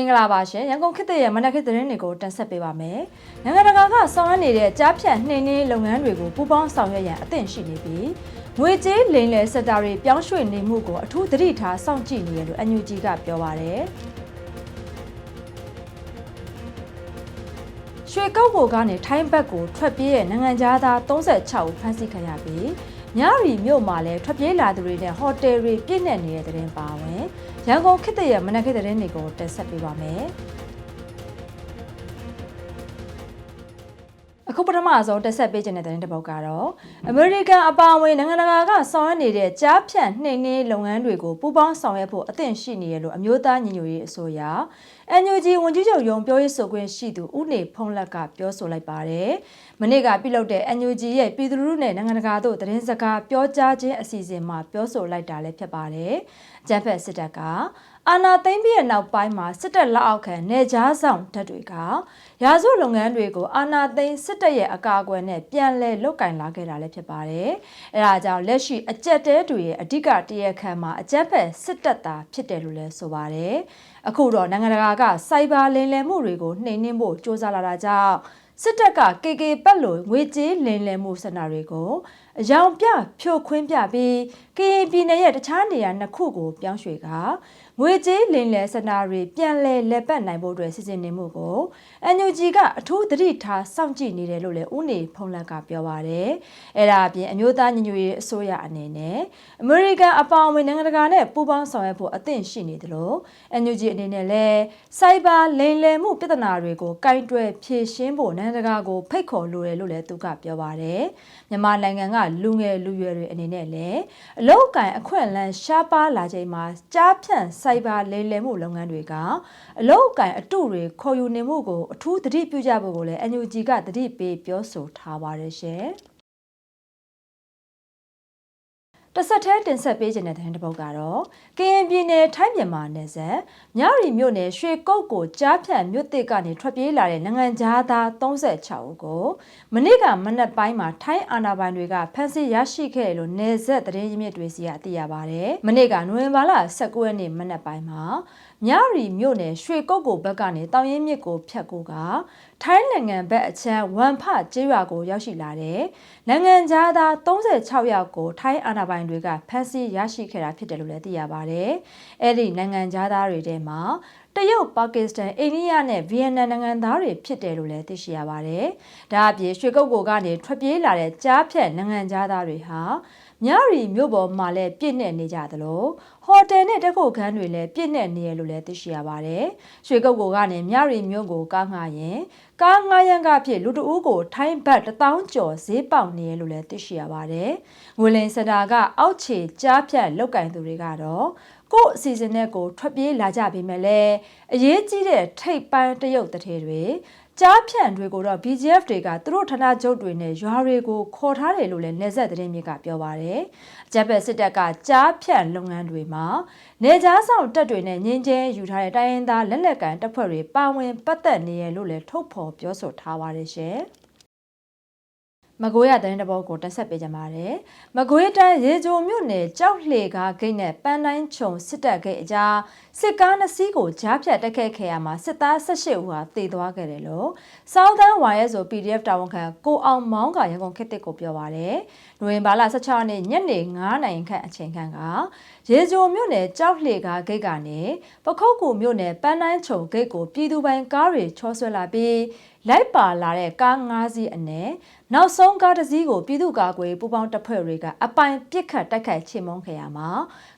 င်္ဂလာပါရှင်ရန်ကုန်ခေတ်သစ်ရဲ့မနက်ခေတ်သတင်းတွေကိုတင်ဆက်ပေးပါမယ်။နိုင်ငံတကာကဆောင်ရွက်နေတဲ့ကြားဖြတ်နှိမ်နှင်းလုပ်ငန်းတွေကိုပူးပေါင်းဆောင်ရွက်ရန်အသင့်ရှိနေပြီးငွေကြေးလိမ်လည်စက်တာတွေပြောင်းရွှေ့နေမှုကိုအထူးသတိထားစောင့်ကြည့်နေရလို့ NUG ကပြောပါရယ်။ရွှေကောက်ကိုကနေထိုင်းဘက်ကိုထွက်ပြေးတဲ့နိုင်ငံသား36ဦးဖမ်းဆီးခံရပြီးညရီမြို့မှာလည်းထွက်ပြေးလာသူတွေနဲ့ဟိုတယ်တွေပြည့်နေနေတဲ့တဲ့တင်ပါဝင် ရန်ကုန်ခေတ်သစ်ရဲ့မနက်ခေတ်သတင်းတွေကိုတင်ဆက်ပေးပါမယ်။အခုပထမဆုံးတက်ဆက်ပေးခြင်းတဲ့တဲ့တစ်ပုဒ်ကတော့အမေရိကန်အပါအဝင်နိုင်ငံတကာကဆောင်ရွက်နေတဲ့ကြားဖြန့်နှိမ်နှင်းလုပ်ငန်းတွေကိုပူးပေါင်းဆောင်ရွက်ဖို့အသင့်ရှိနေရလို့အမျိုးသားညီညွတ်ရေးအစိုးရ NUG ဝန်ကြီးချုပ်ရုံးပြောရေးဆိုခွင့်ရှိသူဦးနေဖုံးလက်ကပြောဆိုလိုက်ပါတယ်။မနေ့ကပြုလုပ်တဲ့ NUG ရဲ့ပြည်သူလူထုနဲ့နိုင်ငံတကာတို့သတင်းစကားပြောကြားခြင်းအစီအစဉ်မှာပြောဆိုလိုက်တာလည်းဖြစ်ပါတယ်။ ကျန်းဖက်စစ်တပ်ကအာနာသိမ့်ပြီးတဲ့နောက်ပိုင်းမှာစစ်တပ်လက်အောက်ခံနေကြားဆောင်တပ်တွေကရာဇဝတ်လုပ်ငန်းတွေကိုအာနာသိမ့်စစ်တပ်ရဲ့အကာအကွယ်နဲ့ပြန်လည်လုတ်ကင်လာခဲ့တာလည်းဖြစ်ပါတယ်။အဲဒါကြောင့်လက်ရှိအကြက်တဲတွေရဲ့အဓိကတရခံမှာအကြက်ဖက်စစ်တပ်သားဖြစ်တယ်လို့လည်းဆိုပါတယ်။အခုတော့နိုင်ငံတကာကစိုက်ဘာလိမ်လည်မှုတွေကိုနှိမ်နင်းဖို့စ조사လာတာကြောင့်စစ်တပ်က KK ပတ်လို့ငွေကြေးလိမ်လည်မှုစနတွေကို အယောင်ပြဖြိုခွင်းပြပြီးကရင်ပြည်နယ်ရဲ့တခြားနေရာနှစ်ခုကိုပြောင်းရွှေ့ကငွေကြေးလိမ်လည်စနာတွေပြန်လည်လက်ပတ်နိုင်ဖို့အတွက်စီစဉ်နေမှုကို NUG ကအထူးသတိထားစောင့်ကြည့်နေတယ်လို့လည်းဦးနေဖုံးလက်ကပြောပါတယ်။အဲဒါအပြင်အမျိုးသားညီညွတ်ရေးအစိုးရအနေနဲ့အမေရိကန်အပေါင်းအဝင်နိုင်ငံတကာနဲ့ပူးပေါင်းဆောင်ရွက်ဖို့အသင့်ရှိနေတယ်လို့ NUG အနေနဲ့လည်းစိုက်ဘာလိမ်လည်မှုပြဿနာတွေကိုကင်တွယ်ဖြေရှင်းဖို့နိုင်ငံတကာကိုဖိတ်ခေါ်လိုတယ်လို့လည်းသူကပြောပါတယ်။မြန်မာနိုင်ငံကလူငယ်လူရွယ်တွေအနေနဲ့လည်းအလောက်ကန်အခွင့်အလမ်းရှားပါလာချိန်မှာကြားဖြန့်စိုက်ဘာလိမ်လည်မှုလုပ်ငန်းတွေကအလောက်ကန်အတုတွေခေါ်ယူနေမှုကိုအထူးသတိပြုကြဖို့ကိုလည်း NUG ကသတိပေးပြောဆိုထားပါတယ်ရှင်။ တဆက်ထဲတင်ဆက်ပေးခြင်းတဲ့တဲ့တစ်ပုဒ်ကတော့ကရင်ပြည်နယ်ထိုင်းမြန်မာနယ်စပ်မြရီမြို့နယ်ရွှေကုတ်ကိုကြားဖြတ်မြို့တစ်ကနေထွက်ပြေးလာတဲ့နိုင်ငံသား36ဦးကိုမနေ့ကမနက်ပိုင်းမှာထိုင်းအာဏာပိုင်တွေကဖမ်းဆီးရရှိခဲ့တယ်လို့နယ်စပ်သတင်းရင်းမြစ်တွေစီကသိရပါဗျ။မနေ့ကနိုဝင်ဘာလ19ရက်နေ့မနက်ပိုင်းမှာ မြရီမြို့နယ်ရွှေကုတ်ကိုဘက်ကနေတောင်ရင်မြစ်ကိုဖြတ်ကိုကထိုင်းနိုင်ငံဘက်အချမ်းဝမ်ဖကျေးရွာကိုရောက်ရှိလာတဲ့နိုင်ငံသား36ယောက်ကိုထိုင်းအာဏာပိုင်တွေကဖမ်းဆီးရရှိခဲ့တာဖြစ်တယ်လို့လည်းသိရပါတယ်။အဲ့ဒီနိုင်ငံသားတွေထဲမှာတရုတ်ပါကစ္စတန်အိန္ဒိယနဲ့ဗီယက်နမ်နိုင်ငံသားတွေဖြစ်တယ်လို့လည်းသိရှိရပါတယ်။ဒါအပြင်ရွှေကုတ်ကိုကနေထွက်ပြေးလာတဲ့ကြားဖြတ်နိုင်ငံသားတွေဟာ မြရီမြို့ပေါ်မှာလည်းပြည့်နေနေကြသလိုဟိုတယ်နဲ့တခုတ်ခန်းတွေလည်းပြည့်နေနေရလို့လည်းသိရှိရပါတယ်။ရွှေကုတ်ကိုကနေမြရီမြို့ကိုကားငှားရင်ကားငှားရန်ကဖြစ်လူတအူးကိုထိုင်းဘတ်1000ကျော်ဈေးပေါက်နေရလို့လည်းသိရှိရပါတယ်။ငွေလင်စတာကအောက်ခြေကြားဖြတ်လောက်ကင်သူတွေကတော့ကို့အစီအစဉ်နဲ့ကိုထွက်ပြေးလာကြပြီမဲ့လည်းအရေးကြီးတဲ့ထိပ်ပန်းတရုတ်တထေတွေ ကြားဖြန့်တွေကိုတော့ BGF တွေကသူတို့ဌာနချုပ်တွေနဲ့ရွာတွေကိုခေါ်ထားတယ်လို့လည်းနေဆက်သတင်းမြစ်ကပြောပါရယ်။ဂျပန်စစ်တပ်ကကြားဖြန့်လုပ်ငန်းတွေမှာနေကြားဆောင်တပ်တွေနဲ့ငင်းကျဲယူထားတဲ့တိုင်းရင်းသားလက်နက်ကန်တပ်ဖွဲ့တွေပါဝင်ပတ်သက်နေရလို့လည်းထုတ်ဖော်ပြောဆိုထားပါတယ်ရှင်။မကွေးရတဲ့တဲ့ဘောကိုတက်ဆက်ပေးကြပါတယ်။မကွေးတိုင်းရေကြိုမြို့နယ်ကြောက်လှေကားဂိတ်နဲ့ပန်းတိုင်းခြုံစစ်တပ်ဂိတ်အကြား စစ်ကားနှစ်စီးကိုကြားဖြတ်တက်ခဲ့ခဲ့ရမှာစစ်သား18ဦးဟာတေသွားခဲ့တယ်လို့ Southern YS ဆို PDF တာဝန်ခံကိုအောင်မောင်းကရန်ကုန်ခေတ်တစ်ကိုပြောပါတယ်။နိုဝင်ဘာလ16ရက်နေ့ညနေ9နာရီခန့်အချိန်ခန့်ကရေကြိုမြို့နယ်ကြောက်လှေကားဂိတ်ကနေပခုတ်ကူမြို့နယ်ပန်းတိုင်းခြုံဂိတ်ကိုပြည်သူပိုင်ကားတွေချောဆွဲလာပြီးလိုက်ပါလာတဲ့ကား၅စီးအနက်နောက်ဆုံးကားတစ်စီးကိုပြည်သူ့ကာကွယ်ပူးပေါင်းတပ်ဖွဲ့တွေကအပိုင်ပစ်ခတ်တိုက်ခိုက်ချေမှုန်းခဲ့ရမှာ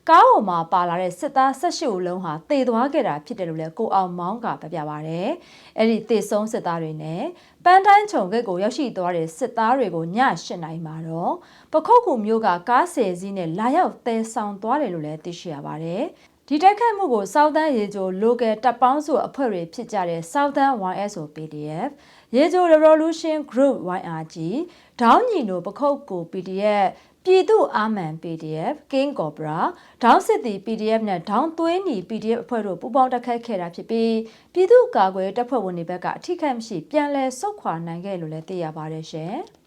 ကားပေါ်မှာပါလာတဲ့စစ်သား၁၈ဦးလုံးဟာတေသွားခဲ့တာဖြစ်တယ်လို့လည်းကိုအောင်မောင်းကပြပြပါဗျ။အဲ့ဒီတေဆုံးစစ်သားတွေနဲ့ပန်းတိုင်းခြုံဂိတ်ကိုရောက်ရှိသွားတဲ့စစ်သားတွေကိုည၈နိုင်မှာတော့ပခုတ်ကူမျိုးကကားဆယ်စီးနဲ့လာရောက်တဲဆောင်သွားတယ်လို့လည်းသိရှိရပါတယ်။ဒီတိုက်ခိုက်မှုကို Southern ရေချို Local တပ်ပေါင်းစုအဖွဲ့တွေဖြစ်ကြတဲ့ Southern YSO PDF ရေချို Revolution Group YRG ဒေါင်းညီနိုပခုတ်ကို PDF ပြည်သူအာမန် PDF King Cobra ဒေါင်းစစ်တီ PDF နဲ့ဒေါင်းသွေးညီ PDF အဖွဲ့တို့ပူးပေါင်းတိုက်ခိုက်ခဲ့တာဖြစ်ပြီးပြည်သူ့ကာကွယ်တပ်ဖွဲ့ဝင်တွေဘက်ကအထိခိုက်မရှိပြန်လည်ဆုတ်ခွာနိုင်ခဲ့လို့လည်းသိရပါတယ်ရှင်။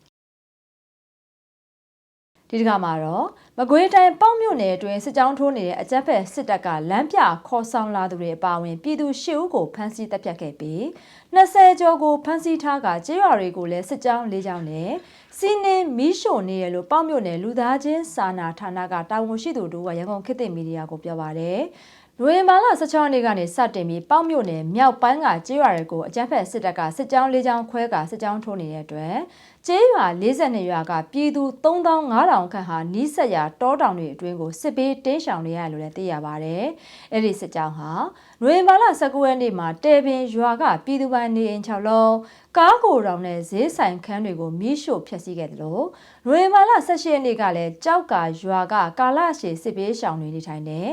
ဒီဒီတစ်ခါမှာတော့မကွေးတိုင်းပေါ့မြို့နယ်အတွင်းစစ်ကြောင်းထိုးနေတဲ့အကြက်ဖက်စစ်တပ်ကလမ်းပြခေါ်ဆောင်လာသူတွေအပါအဝင်ပြည်သူ၈ဦးကိုဖမ်းဆီးတပ်ဖြတ်ခဲ့ပြီး20ကျော်ကိုဖမ်းဆီးထားကကြေးရွာတွေကိုလည်းစစ်ကြောင်း၄ကြောင်းနဲ့စီးနင်းမီးရှို့နေရလို့ပေါ့မြို့နယ်လူသားချင်းစာနာဌာနကတာဝန်ရှိသူတို့ကရန်ကုန်ခေတ်သစ်မီဒီယာကိုပြောပါတယ် နိုဝင်ဘာလ16ရက်နေ့ကနေစတင်ပြီးပေါ့မြို့နယ်မြောက်ပိုင်းကကြေးရွာတွေကိုအကြမ်းဖက်စစ်တပ်ကစစ်ကြောင်း၄ကြောင်းခွဲကစစ်ကြောင်းထိုးနေတဲ့အတွက်ကျေးရွာ42ရွာကပြည်သူ3500ခန့်ဟာနီးစက်ရာတောတောင်တွေအတွင်းကိုစစ်ပေးတင်းရှောင်နေရတယ်လို့လည်းသိရပါဗျ။အဲ့ဒီစစ်ကြောင်းဟာ နိုဝင်ဘာလ19ရက်နေ့မှာတဲပင်ရွာကပြည်သူပိုင်နေအိမ်6လုံးကားကိုတောင်နဲ့ဈေးဆိုင်ခန်းတွေကိုမီးရှို့ဖျက်ဆီးခဲ့တယ်လို့နိုဝင်ဘာလ18ရက်နေ့ကလည်းကြောက်ကရွာကကာလရှည်စစ်ပေးရှောင်တွေနေထိုင်တဲ့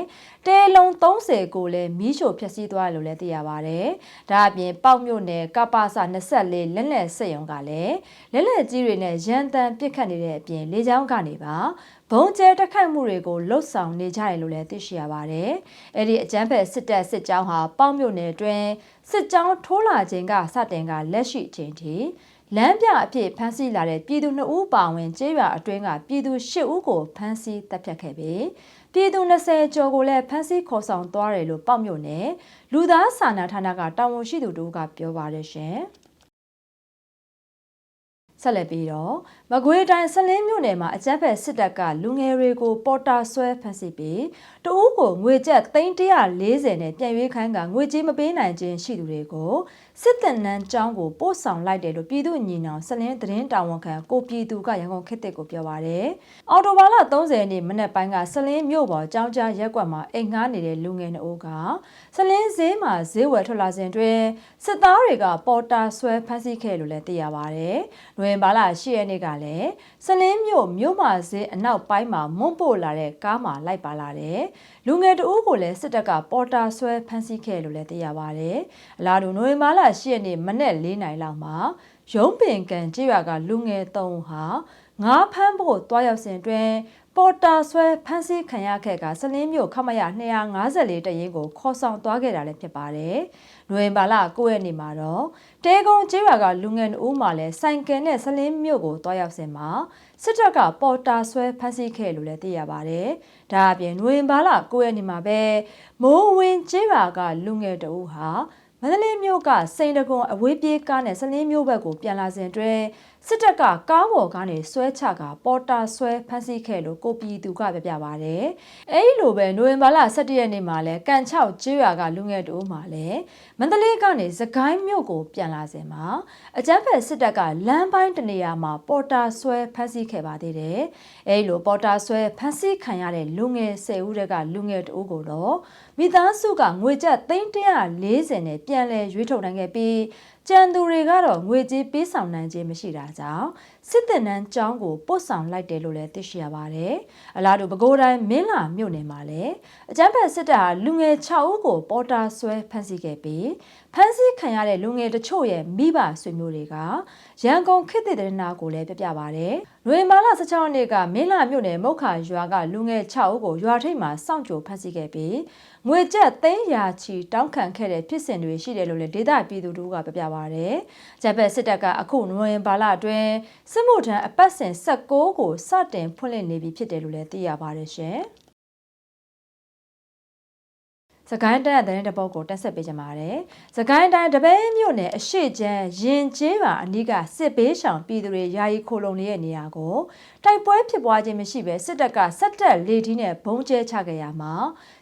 တဲလုံး30ကိုလည်းမီးရှို့ဖျက်ဆီးသွားတယ်လို့လည်းသိရပါဗျ။ဒါအပြင်ပေါက်မြို့နယ်ကပ္ပစ24လက်လက်စစ်ရုံကလည်းလက်လက်ကြီးတွေနဲ့ရန်တန်ပစ်ခတ်နေတဲ့အပြင်လေကြောင်းကနေပါ ဘုံကျဲတက်ခတ်မှုတွေကိုလှုပ်ဆောင်နေကြတယ်လို့လည်းသိရှိရပါတယ်။အဲ့ဒီအကြမ်းဖက်စစ်တပ်စစ်ကြောင်းဟာပေါက်မြို့နယ်အတွင်းစစ်ကြောင်းထိုးလာခြင်းကစတင်ကလက်ရှိအချိန်ထိလမ်းပြအဖြစ်ဖမ်းဆီးလာတဲ့ပြည်သူ2ဦးပါဝင်ကျေးရွာအတွင်းကပြည်သူ10ဦးကိုဖမ်းဆီးတပ်ဖြတ်ခဲ့ပြီးပြည်သူ20ကျော်ကိုလည်းဖမ်းဆီးခေါ်ဆောင်သွားတယ်လို့ပေါက်မြို့နယ်လူသားစာနာဌာနကတာဝန်ရှိသူတို့ကပြောပါတယ်ရှင်။ ဆက်လက်ပြီးတော့မကွေးတိုင်းဆလင်းမြို့နယ်မှာအကြမ်းဖက်စစ်တပ်ကလူငယ်တွေကိုပေါ်တာဆွဲဖမ်းဆီးပြီးတအူးကိုငွေကျပ်340နဲ့ပြန်ရွေးခိုင်းကငွေကြေးမပေးနိုင်ခြင်းရှိသူတွေကိုစစ်တပ်နန်းကျောင်းကိုပို့ဆောင်လိုက်တယ်လို့ပြည်သူ့ညီနောင်ဆလင်းသတင်းတာဝန်ခံကိုပြည်သူကရန်ကုန်ခေတ်တစ်ကိုပြောပါရယ်အော်တိုဘာလ30ရက်နေ့မနက်ပိုင်းကဆလင်းမြို့ပေါ်ကျောင်းကြားရက်ကွက်မှာအိမ်ငှားနေတဲ့လူငယ်နှစ်ဦးကဆလင်းဈေးမှာဈေးဝယ်ထွက်လာစဉ်တွင်စစ်သားတွေကပေါ်တာဆွဲဖမ်းဆီးခဲ့လို့လည်းသိရပါရယ်။နိုဝင်ဘာလ10ရက်နေ့ကလည်းစလင်းမြို့မြို့မှာဈေးအနောက်ပိုင်းမှာမွန့်ပို့လာတဲ့ကားမှာလိုက်ပါလာတယ်။လူငယ်တဦးကိုလည်းစစ်တပ်ကပေါ်တာဆွဲဖမ်းဆီးခဲ့လို့လည်းသိရပါရယ်။အလားတူနိုဝင်ဘာလ10ရက်နေ့မနက်၄နာရီလောက်မှာရုံးပင်ကန်ကြေးရွာကလူငယ်၃ဦးဟာငါးဖမ်းဖို့တွားရောက်စဉ်တွင်ပေါ်တာဆွဲဖမ်းဆီးခံရခဲ့ကစလင်းမြို့ခမရ254တရင်ကိုခေါ်ဆောင်သွားခဲ့တာလည်းဖြစ်ပါတယ်။ နိုဝင်ဘာလ9ရက်နေ့မှာတော့တဲကုန်းကျေးရွာကလူငယ်ဦးမှလည်းဆိုင်ကယ်နဲ့စလင်းမြို့ကိုတွားရောက်စဉ်မှာစစ်တပ်ကပေါ်တာဆွဲဖမ်းဆီးခဲ့လို့လည်းသိရပါတယ်။ဒါအပြင်နိုဝင်ဘာလ9ရက်နေ့မှာပဲမိုးဝင်းကျေးရွာကလူငယ်တဦးဟာမန္တလေးမြို့ကစိန်တကွန်အဝေးပြေးကားနဲ့စလင်းမြို့ဘက်ကိုပြန်လာစဉ်တွင်စစ်တပ်ကကားပေါ်ကနေဆွဲချကပေါ်တာဆွဲဖမ်းဆီးခဲ့လို့ကိုပြည်သူကပြပြပါတယ်။အဲဒီလိုပဲနိုဝင်ဘာလ17ရက်နေ့မှာလဲကန်ချောက်ကျေးရွာကလူငယ်တို့မှလည်းမန္တလေးကနေစကိုင်းမြို့ကိုပြန်လာစဉ်မှာအကြမ်းဖက်စစ်တပ်ကလမ်းပိုင်းတနေရာမှာပေါ်တာဆွဲဖမ်းဆီးခဲ့ပါသေးတယ်။အဲဒီလိုပေါ်တာဆွဲဖမ်းဆီးခံရတဲ့လူငယ်10ဦးကလူငယ်တို့ကိုတော့မိသားစုကငွေကျပ်340နဲ့ပြန်လဲရွေးထုတ်နိုင်ခဲ့ပြီး ကြံသူတွေကတော့ငွေကြေးပေးဆောင်နိုင်ခြင်းမရှိတာကြောင့်စစ်တပ်နန်းကျောင်းကိုပို့ဆောင်လိုက်တယ်လို့လည်းသိရှိရပါတယ်။အလားတူပဲခူးတိုင်းမင်းလာမြို့နယ်မှာလည်းအကြမ်းဖက်စစ်တပ်ဟာလူငယ်6ဦးကိုပေါ်တာဆွဲဖမ်းဆီးခဲ့ပြီးဖမ်းဆီးခံရတဲ့လူငယ်တချို့ရဲ့မိဘဆွေမျိုးတွေကရန်ကုန်ခေတ်သစ်တဲ့နာကိုလည်းပြပြပါတယ်။လွေမာလာ16ရက်နေ့ကမင်းလာမြို့နယ်မုတ်ခါရွာကလူငယ်6ဦးကိုရွာထိပ်မှာစောင့်ကြိုဖမ်းဆီးခဲ့ပြီးငွေကျပ်သိန်းရာချီတောင်းခံခဲ့တဲ့ဖြစ်စဉ်တွေရှိတယ်လို့လည်းဒေသပြည်သူတို့ကပြပြပါတယ်။ဂျပန်စစ်တပ်ကအခုနိုဝင်ဘာလအတွင်းစစ်မှုထမ်းအပတ်စဉ်16ကိုစတင်ဖွင့်လှစ်နေပြီဖြစ်တယ်လို့လည်းသိရပါတယ်ရှင်။ စကိုင်းတိုင်းတဲ့တပုတ်ကိုတက်ဆက်ပေးကြပါတယ်။စကိုင်းတိုင်းတပည့်မြို့နယ်အရှိချမ်းရင်ကျေးပါအနီးကစစ်ဘေးရှောင်ပြည်သူတွေယာယီခိုလုံနေတဲ့နေရာကိုတိုက်ပွဲဖြစ်ပွားခြင်းမရှိဘဲစစ်တပ်ကစက်တက်လေထီးနဲ့ဘုံကျဲချခဲ့ရမှာ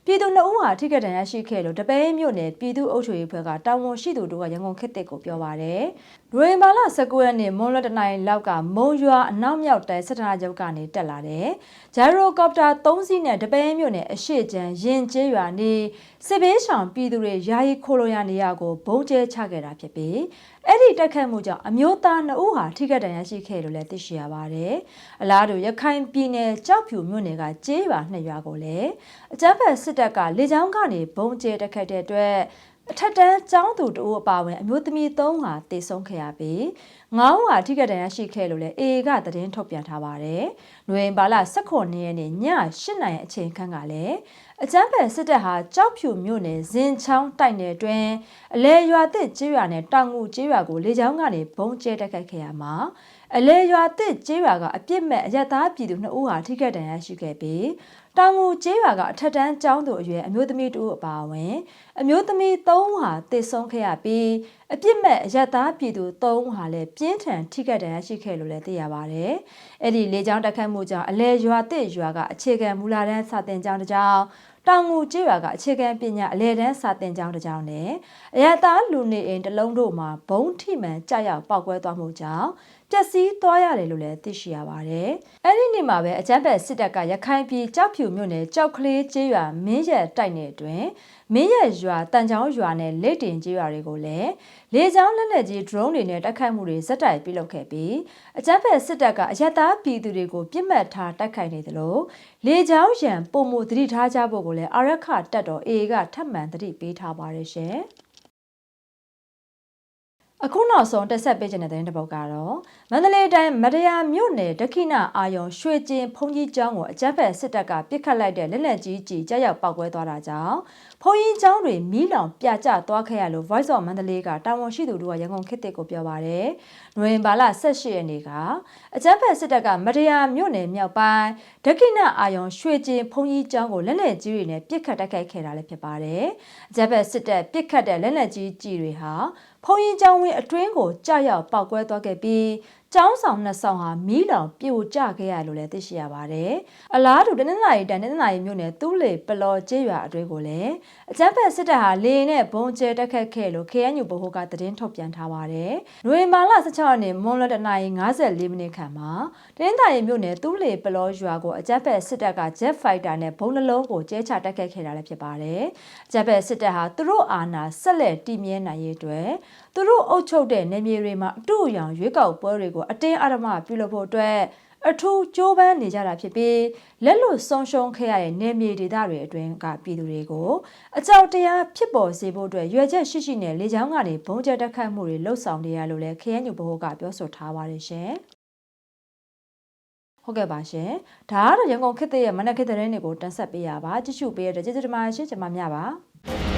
ပြည်သူနှုတ်ဟာထိခိုက်ဒဏ်ရာရှိခဲ့လို့တပည့်မြို့နယ်ပြည်သူ့အုပ်ချုပ်ရေးဖွဲ့ကတာဝန်ရှိသူတို့ကရန်ကုန်ခေတ်သစ်ကိုပြောပါတယ်။ ရိုဝင်ဘာလ19ရက်နေ့မွန်လတနိုင်လောက်ကမုံရွာအနောက်မြောက်တိုင်းစစ်ဌာနချုပ်ကနေတက်လာတဲ့ဂျယ်ရိုကော်ပတာ3စီးနဲ့တပည့်မြို့နယ်အရှိချမ်းရင်ကျေးရွာနေစစ်ဘေးရှောင်ပြည်သူတွေယာယီခိုလိုရနေရကိုဘုံကျဲချခဲ့တာဖြစ်ပြီးအဲ့ဒီတက်ခတ်မှုကြောင့်အမျိုးသား2ဦးဟာထိခိုက်ဒဏ်ရာရှိခဲ့လို့လည်းသိရှိရပါတယ်။အလားတူရခိုင်ပြည်နယ်ကြောက်ဖြူမြို့နယ်ကကျေးရွာနှစ်ရွာကိုလည်းအကြမ်းဖက်စစ်တပ်ကလေကြောင်းကနေဘုံကျဲတက်ခတ်တဲ့အတွက် အထက်တန်းကျောင်းသူတဦးအပါအဝင်အမျိုးသမီး၃ဟာတေဆုံးခဲ့ရပြီးငေါင်းဟာထိခိုက်ဒဏ်ရာရှိခဲ့လို့လည်းအေကသတင်းထုတ်ပြန်ထားပါတယ်။နွေဘာလ18ရက်နေ့ည8နာရီအချိန်ခန့်ကလည်းအကြမ်းဖက်စစ်တပ်ဟာကြောက်ဖြူမြို့နယ်ဇင်ချောင်းတိုက်နယ်တွင်အလဲရွာသစ်ကျေးရွာနဲ့တောင်ငူကျေးရွာကိုလေကြောင်းကနေဘုံကျဲတိုက်ခိုက်ခဲ့ရမှာအလဲရွာတစ်ကျေးရွာကအပြစ်မဲ့အရက်သားပြည်သူ2ဦးဟာထိခိုက်ဒဏ်ရာရှိခဲ့ပြီး တောင်ငူကျေးရွာကအထက်တန်းကျောင်းသူအရွယ်အမျိုးသမီးတူအပါအဝင် အမျိုးသမီး3ဦးဟာတေဆုံးခဲ့ရပြီးအပြစ်မဲ့အရက်သားပြည်သူ3ဦးဟာလည်းပြင်းထန်ထိခိုက်ဒဏ်ရာရှိခဲ့လို့လည်းသိရပါတယ်။အဲ့ဒီလေကြောင်းတက်ခတ်မှုကြောင့်အလဲရွာတစ်ရွာကအခြေခံမူလာတန်းစာတင်ကျောင်းတစ်ကျောင်းတောင်ငူကျေးရွာကအခြေခံပညာအလဲတန်းစာတင်ကျောင်းတစ်ကျောင်းနဲ့အရတားလူနေအိမ်တစ်လုံးတို့မှာဘုံထိမှန်ကြောက်ရောက်ပောက်ကွဲသွားမှုကြောင့် ပျက်စီးသွားရတယ်လို့လည်းသိရှိရပါတယ်။အဲ့ဒီနေ့မှာပဲအကြမ်းဖက်စစ်တပ်ကရခိုင်ပြည်ကြောက်ဖြူမြို့နယ်ကြောက်ကလေးကျေးရွာမင်းရက်တိုက်နယ်အတွင်းမင်းရက်ရွာတန်ချောင်းရွာနဲ့လက်တင်ကျေးရွာတွေကိုလည်းလေကြောင်းလက်နက်ကြီး drone တွေနဲ့တိုက်ခိုက်မှုတွေဇက်တိုက်ပြုလုပ်ခဲ့ပြီးအကြမ်းဖက်စစ်တပ်ကအရက်သားပြည်သူတွေကိုပြစ်မှတ်ထားတိုက်ခိုက်နေတယ်လို့လေကြောင်းရန်ပုံမှုသတိထားကြဖို့ကိုလည်းအာရခတက်တော် AA ကထပ်မံသတိပေးထားပါတယ်ရှင်။ အခုနောက်ဆုံးတက်ဆက်ပေးခြင်းတဲ့တဲ့တစ်ပုတ်ကတော့မန္တလေးတိုင်းမတရားမြို့နယ်ဒက္ခိဏအာယုံရွှေကျင်ဖုန်ကြီးကျောင်းကိုအကြမ်းဖက်စစ်တပ်ကပစ်ခတ်လိုက်တဲ့လက်နက်ကြီးကြီးကြားရောက်ပောက်ကွဲသွားတာကြောင့်ဖုန်ကြီးကျောင်းတွေမီးလောင်ပြကျသွားခဲ့ရလို့ Voice of Mandalay ကတာဝန်ရှိသူတို့ကရန်ကုန်ခေတ်သစ်ကိုပြောပါတယ်။နိုဝင်ဘာလ18ရက်နေ့ကအကြမ်းဖက်စစ်တပ်ကမတရားမြို့နယ်မြောက်ပိုင်းဒက္ခိဏအာယုံရွှေကျင်ဖုန်ကြီးကျောင်းကိုလက်နက်ကြီးတွေနဲ့ပစ်ခတ်တိုက်ခိုက်ခဲ့တာလည်းဖြစ်ပါတယ်။အကြမ်းဖက်စစ်တပ်ပစ်ခတ်တဲ့လက်နက်ကြီးကြီးတွေဟာဖုန်ကြီးကျောင်းဝင်းအတွင်းကိုကြာရောက်ပောက်ကွဲသွားခဲ့ပြီး ကျောင်းဆောင်နှစ်ဆောင်ဟာမီးလောင်ပြိုကျခဲ့ရလို့လည်းသိရှိရပါတယ်။အလားတူတနင်္လာရီတန်တနင်္လာရီမြို့နယ်သူ့လေပလော်ကျေးရွာအတွင်းကိုလည်းအကြမ်းဖက်စစ်တပ်ဟာလေရင်နဲ့ဘုံကျဲတက်ခတ်ခဲ့လို့ KNU ဗဟိုကသတင်းထုတ်ပြန်ထားပါတယ်။နိုဝင်ဘာလ16ရက်နေ့မွန်လတနာရီ54မိနစ်ခန့်မှာတနင်္လာရီမြို့နယ်သူ့လေပလော်ရွာကိုအကြမ်းဖက်စစ်တပ်က Jet Fighter နဲ့ဘုံနှလုံးကိုကျဲချတက်ခတ်ခဲ့တာလည်းဖြစ်ပါတယ်။အကြမ်းဖက်စစ်တပ်ဟာသူတို့အာဏာဆက်လက်တည်မြဲနိုင်ရေးအတွက်သူတို့အုပ်ချုပ်တဲ့နေမြေတွေမှာအတူအယောင်ရွေးကောက်ပွဲတွေကိုအတင်းအဓမ္မပြုလုပ်ဖို့အတွက်အထူးကြိုးပမ်းနေကြတာဖြစ်ပြီးလက်လွတ်ဆုံးရှုံးခဲ့ရတဲ့နေမြေဒေသတွေအတွင်းကပြည်သူတွေကိုအကြောက်တရားဖြစ်ပေါ်စေဖို့အတွက်ရွေချက်ရှိရှိနဲ့လေကြောင်းကနေဘုံကျတက်ခတ်မှုတွေလှုပ်ဆောင်နေရလို့လည်းခရမ်းညူဘိုးကပြောဆိုထားပါတယ်ရှင်ဟုတ်ကဲ့ပါရှင်ဒါကတော့ရန်ကုန်ခေတ်ရဲ့မနက်ခေတ်သတင်းတွေကိုတင်ဆက်ပေးရပါကြည့်ရှုပေးရတဲ့ကျေးဇူးတင်ပါတယ်ရှင်ကျွန်မများပါ